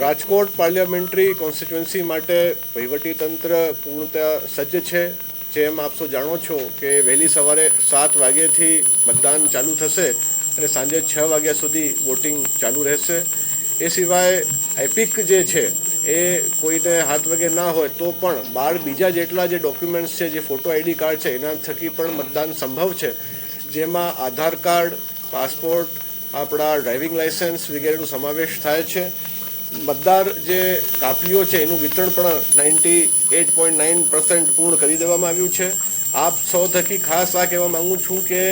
Rajkot પાર્લિયામેન્ટરી constituency માટે વહીવટીતંત્ર પૂર્ણતઃ સજ્જ છે. જેમ આપ સૌ જાણો છો કે વહેલી સવારે સાત વાગ્યેથી મતદાન ચાલુ થશે અને સાંજે છ વાગ્યા સુધી વોટિંગ ચાલુ રહેશે. એ સિવાય એપિક જે છે, એ કોઈને હાથ વગેરે ના હોય તો પણ બાર બીજા જેટલા જે ડોક્યુમેન્ટ્સ છે, જે ફોટો આઈડી કાર્ડ છે, એના થકી પણ મતદાન સંભવ છે. જેમાં આધાર કાર્ડ, પાસપોર્ટ, આપણા ડ્રાઇવિંગ લાઇસન્સ વગેરેનો સમાવેશ થાય છે. મતદાર જે કાપલીઓ છે, એનું વિતરણ પણ ninety eight point nine percent પૂર્ણ કરી દેવામાં આવ્યું છે. આપ સૌ થકી ખાસ આ કહેવા માંગુ છું કે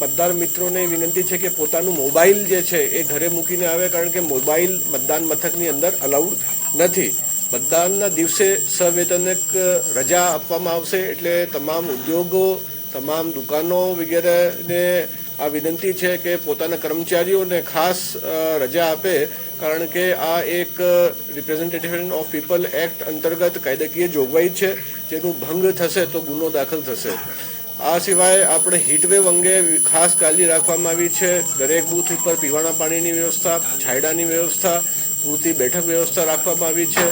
મતદાર મિત્રોને વિનંતી છે કે પોતાનું મોબાઈલ જે છે, એ ઘરે મૂકીને આવે, કારણ કે મોબાઈલ મતદાન મથકની અંદર અલાઉડ નથી. મતદાનના દિવસે સવેતનક રજા આપવામાં આવશે, એટલે તમામ ઉદ્યોગો, તમામ દુકાનો વગેરેને આ વિનંતી છે કે પોતાના કર્મચારીઓને ખાસ રજા આપે, કારણ કે આ એક રિપ્રેઝેન્ટેટિવ ઓફ પીપલ એક્ટ અંતર્ગત કાયદાકીય જોગવાઈ છે. જેનું ભંગ થશે તો ગુનો દાખલ થશે. આ સિવાય આપણે હીટવેવ અંગે ખાસ કાળજી રાખવામાં આવી છે. દરેક બૂથ ઉપર પીવાના પાણીની વ્યવસ્થા, છાયડાની વ્યવસ્થા, પૂરતી બેઠક વ્યવસ્થા રાખવામાં આવી છે.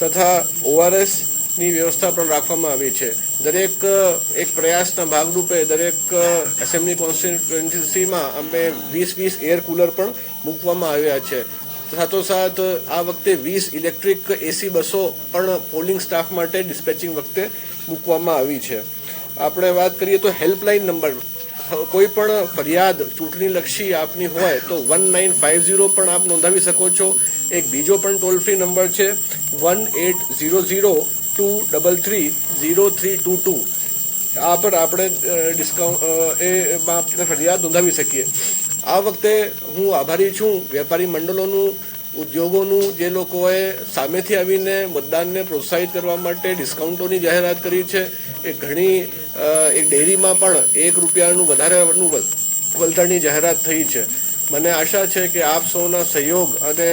તથા ઓઆરએસ ની વ્યવસ્થા પણ રાખવામાં આવી છે. દરેક એક પ્રયાસના ભાગરૂપે દરેક એસેમ્બલી કોન્સ્ટિટ્યુન્સીમાં અમે વીસ વીસ એર કુલર પણ મૂકવામાં આવ્યા છે. સાથોસાથ આ વખતે વીસ ઇલેક્ટ્રિક એસી બસો પણ પોલિંગ સ્ટાફ માટે ડિસ્પેચિંગ વખતે મૂકવામાં આવી છે. આપણે વાત કરીએ તો હેલ્પલાઇન નંબર. કોઈ પણ ફરિયાદ ચૂંટણીલક્ષી આપની હોય તો વન નાઇન ફાઇવ ઝીરો પણ આપ નોંધાવી શકો છો. એક બીજો પણ ટોલ ફ્રી નંબર છે one eight zero zero two double three zero three two two. આ પર આપણે ડિસ્કાઉન્ટ એમાં આપણે ફરિયાદ નોંધાવી શકીએ. આ વખતે હું આભારી છું વેપારી મંડળોનું, ઉદ્યોગોનું, જે લોકોએ સામેથી આવીને મતદાનને પ્રોત્સાહિત કરવા માટે ડિસ્કાઉન્ટોની જાહેરાત કરી છે. એ ઘણી એક ડેરીમાં પણ એક રૂપિયાનું વધારેનું વળતરની જાહેરાત થઈ છે. મને આશા છે કે આપ સૌના સહયોગ અને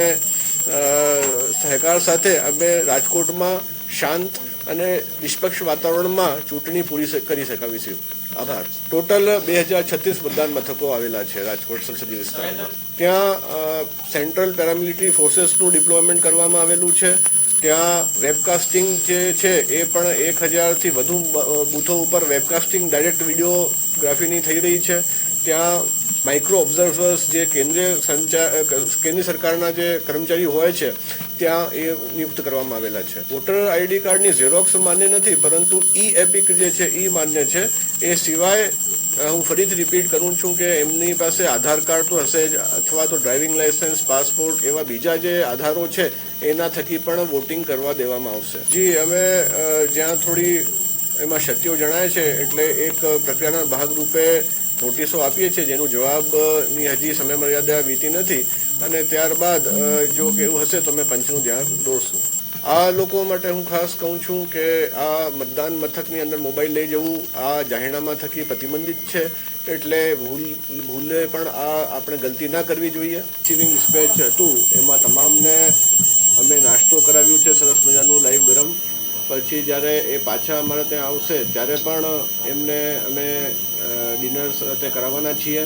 સહકાર સાથે અમે રાજકોટમાં શાંત અને નિષ્પક્ષ વાતાવરણમાં ચૂંટણી પૂરી કરી શકાવીશું. આભાર. ટોટલ બે હજાર છત્રીસ મતદાન મથકો આવેલા છે રાજકોટ સંસદીય વિસ્તારમાં. ત્યાં સેન્ટ્રલ પેરામિલિટરી ફોર્સેસનું ડિપ્લોયમેન્ટ કરવામાં આવેલું છે. ત્યાં વેબકાસ્ટિંગ જે છે એ પણ એક હજારથી વધુ બૂથો ઉપર વેબકાસ્ટિંગ ડાયરેક્ટ વિડીયોગ્રાફીની થઈ રહી છે. ત્યાં માઇક્રો ઓબ્ઝર્વર્સ જે કેન્દ્રીય સંચાર કેન્દ્ર સરકારના જે કર્મચારી હોય છે, ત્યાં એ નિયુક્ત કરવામાં આવેલા છે. વોટર આઈડી કાર્ડની ઝેરોક્સ માન્ય નથી, પરંતુ ઈ એપિક જે છે ઈ માન્ય છે. એ સિવાય હું ફરીથી રિપીટ કરું છું કે એમની પાસે આધાર કાર્ડ તો હશે જ, અથવા તો ડ્રાઇવિંગ લાયસન્સ પાસપોર્ટ એવા બીજા જે આધારો છે, એના થકી પણ વોટિંગ કરવા દેવામાં આવશે. જી, અમે જ્યાં થોડી એમાં ક્ષતિઓ જણાય છે, એટલે એક પ્રક્રિયાના ભાગરૂપે નોટિસો આપીએ છીએ જેનું જવાબની હજી સમય મર્યાદા વીતી નથી. અને ત્યારબાદ જો કે એવું હશે તો અમે પંચનું ધ્યાન દોરશું. આ લોકો માટે હું ખાસ કહું છું કે આ મતદાન મથકની અંદર મોબાઈલ લઈ જવું આ જાહેરનામા થકી પ્રતિબંધિત છે. એટલે ભૂલ, ભૂલે પણ આ આપણે ગલતી ના કરવી જોઈએ. રિસીવિંગ ડિસ્પેચ હતું, એમાં તમામને અમે નાસ્તો કરાવ્યું છે, સરસ મજાનું લાઈવ ગરમ. પછી જ્યારે એ પાછા અમારે ત્યાં આવશે, ત્યારે પણ એમને અમે ડિનર તે કરાવવાના છીએ.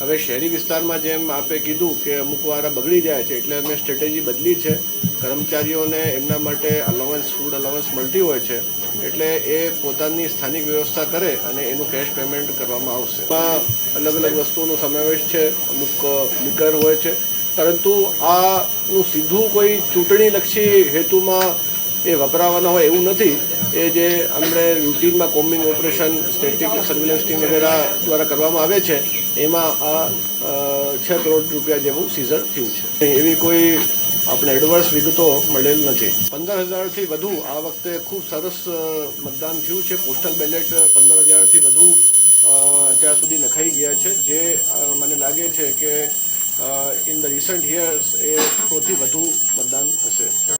હવે શહેરી વિસ્તારમાં જેમ આપે કીધું કે અમુક વાર બગડી જાય છે, એટલે અમે સ્ટ્રેટેજી બદલી છે. કર્મચારીઓને એમના માટે અલાવન્સ ફૂડ અલાવન્સ મળતી હોય છે, એટલે એ પોતાની સ્થાનિક વ્યવસ્થા કરે અને એનું કેશ પેમેન્ટ કરવામાં આવશે. એમાં અલગ અલગ વસ્તુઓનો સમાવેશ છે, અમુક લીકર હોય છે. પરંતુ આનું સીધું કોઈ ચૂંટણીલક્ષી હેતુમાં એ વપરાવાના હોય એવું નથી. એ જે અમને રૂટીનમાં combing operation, static surveillance team વગેરે દ્વારા કરવામાં આવે છે, એમાં આ છ કરોડ રૂપિયા જેવું સીઝર થયું છે. એવી કોઈ આપણે એડવર્સ વિગતો મળેલ નથી. પંદર હજારથી વધુ આ વખતે ખૂબ સરસ મતદાન થયું છે. પોસ્ટલ બેલેટ પંદર હજારથી વધુ અત્યાર સુધી નખાઈ ગયા છે. જે મને લાગે છે કે ઇન ધ રિસન્ટ યર્સ એ સૌથી વધુ મતદાન હશે